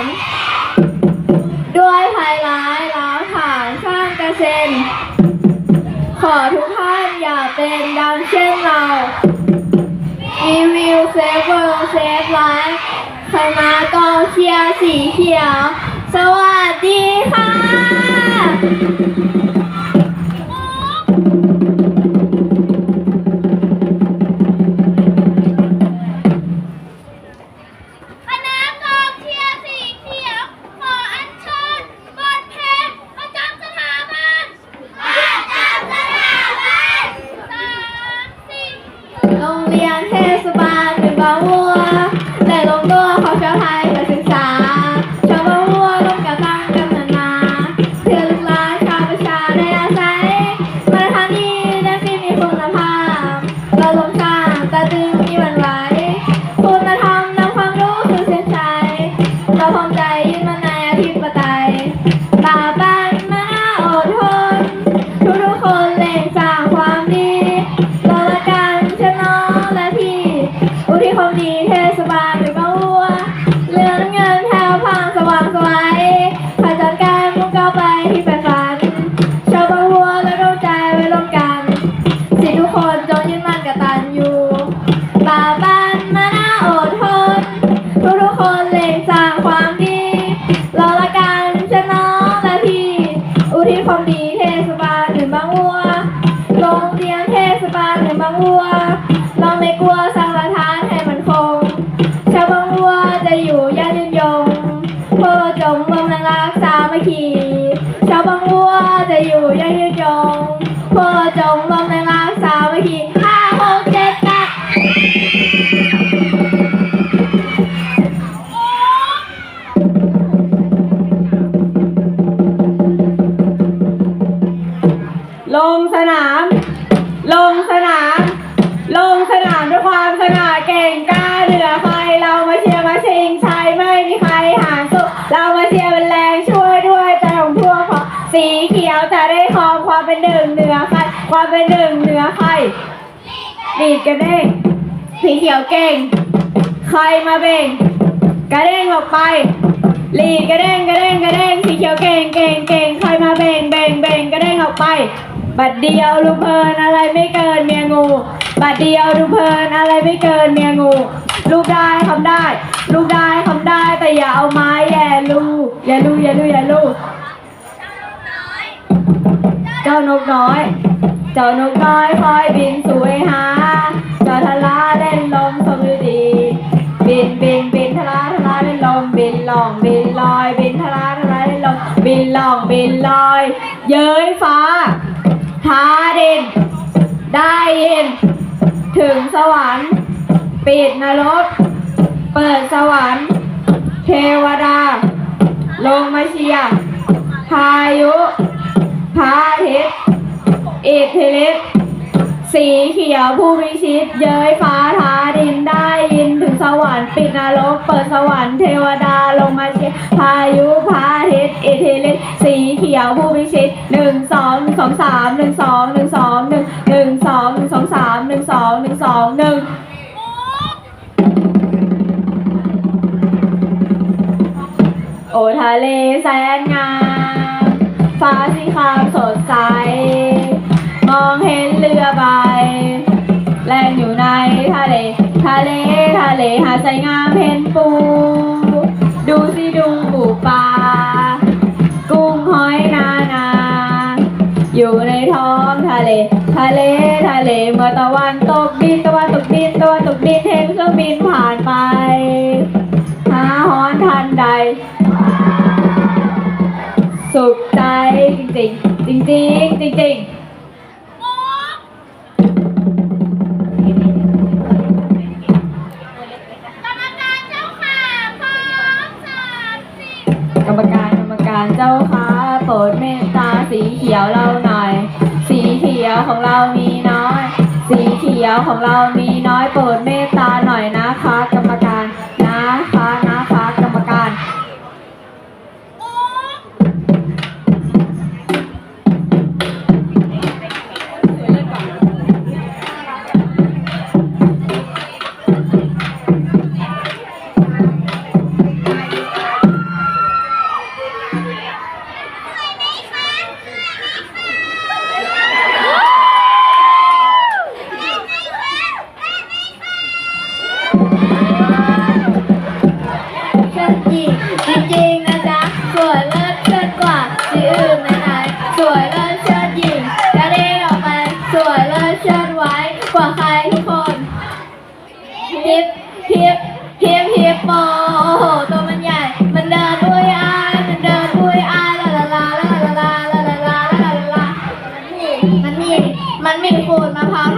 น ด้วยภัยร้ายล้างผ่านสร้างกระเซ็น ขอทุกท่านอย่าเป็นดังเช่นเรารีวิวเซฟเวิร์เซฟไลฟ์ครมาก็เชียร์สีเขียว สวัสดีค่ะ เป็นหนึ่งเหนือใครความเป็นหนึ่งเหนือใครดีดกระเด้งสีเขียวเก่ง ใครมาเบ่ง กระเด้งออกไปลีกระเด้งกระเด้งกระเด้งสีเขียวเก่งเก่งเก่งใครมาเบ่งเบ่งเบ่งกระเด้งออกไป บัดเดียวลูกเพลินอะไรไม่เกินเมียงู บัดเดียวลูกเพลินอะไรไม่เกินเมียงู ลูกได้ทำได้ ลูกได้ทำได้แต่อย่าเอาไม้แย่ลูกอย่าลูอย่าลูอย่าลู เจ้านกน้อย เจ้านกน้อยคอยบินสวยหา เจ้าทะลาเล่นลมสมฤดีบินบินบินทะลาทะลาเล่นลมบินล่องบินลอย บินทะลาทะลาเล่นลมบินล่องบินลอย เย้ยฟ้าท้าดิน ได้ยิน ถึงสวรรค์ปิดนรกเปิดสวรรค์เทวดา ลงมาเชียพายุ พาทิตย์อิทธิฤทธิ์สีเขียวผู้พิชิต เย้ยฟ้าท้าดินได้ยินถึงสวรรค์ปิดนรกเปิดสวรรค์เทวดาลงมาเชียร์พายุพาทิตย์อิทธิฤทธิ์สีเขียวผู้พิชิตหนึ่งสองหนึ่งสองสามหนึ่งสองหนึ่งสองหนึ่งหนึ่งสองหนึ่งสองสามหนึ่งสองหนึ่งสองหนึ่งโอทะเลแสนงาม ฟ้าสีครามสดใส มองเห็นเรือใบ แล่นอยู่ในทะเล ทะเล ทะเลหาดใสงามเห็นปู ดูสิดูปูปลา กุ้งหอยนานา อยู่ในท้องทะเล ทะเล ทะเล เมื่อตะวันตกดินตะวันตกดินตะวันตกดินเห็นเครื่องบินผ่านไป หาหอนทันใด สุขใจจริงจริงจริงกรรมการเจ้าค่ะพร้อมสามสี่กรรมการกรรมการเจ้าค่ะโปรดเมตตาสีเขียวเราหน่อย สีเขียวของเรามีน้อย สีเขียวของเรามีน้อยโปรดเมตตาหน่อยนะคะ กรรม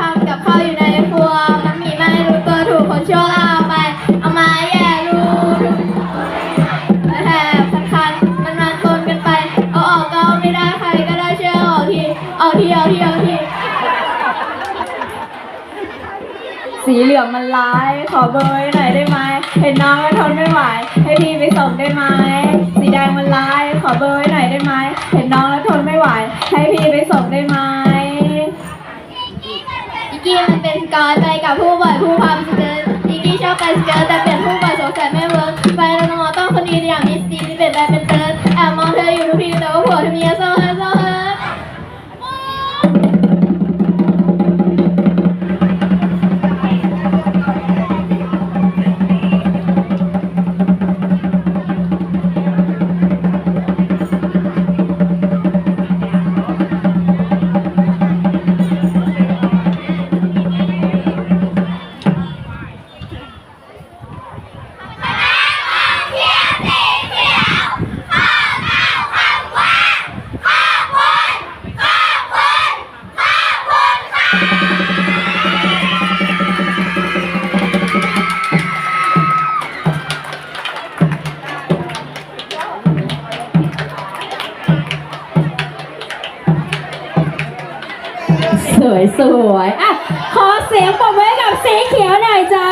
ทำกับข้าวอยู่ในครัว มันมีไม่รู้ตัวถูกคนชั่วเอาไป เอามาแย่รูแถบคันๆมันมาชนกันไป เอาออกก็เอาไม่ได้ใครก็ได้เชื่อออกทีออกทีออกทีออกที สีเหลืองมันร้าย ขอเบอร์ไว้หน่อยได้ไหม เห็นน้องแล้วทนไม่ไหว ให้พี่ไปส่งได้ไหม สีแดงมันร้าย ขอเบอร์ไว้หน่อยได้ไหม เห็นน้อง กี้มันเป็นกอยไปกับผู้บ่อยผู้พามสเกิร์ตอีกี้ชอบไปสเกิร์ตแต่เปลี่ยนผู้บ่อยสงสัยไม่เวิร์กไปแล้วน้องต้องคนดีอย่าง สวยสวยอะขอเสียงปรบมือให้กับสีเขียวหน่อยจ้า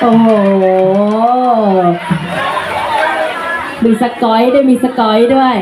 โอ้โห มีสกอยด้วยมีสกอยด้วย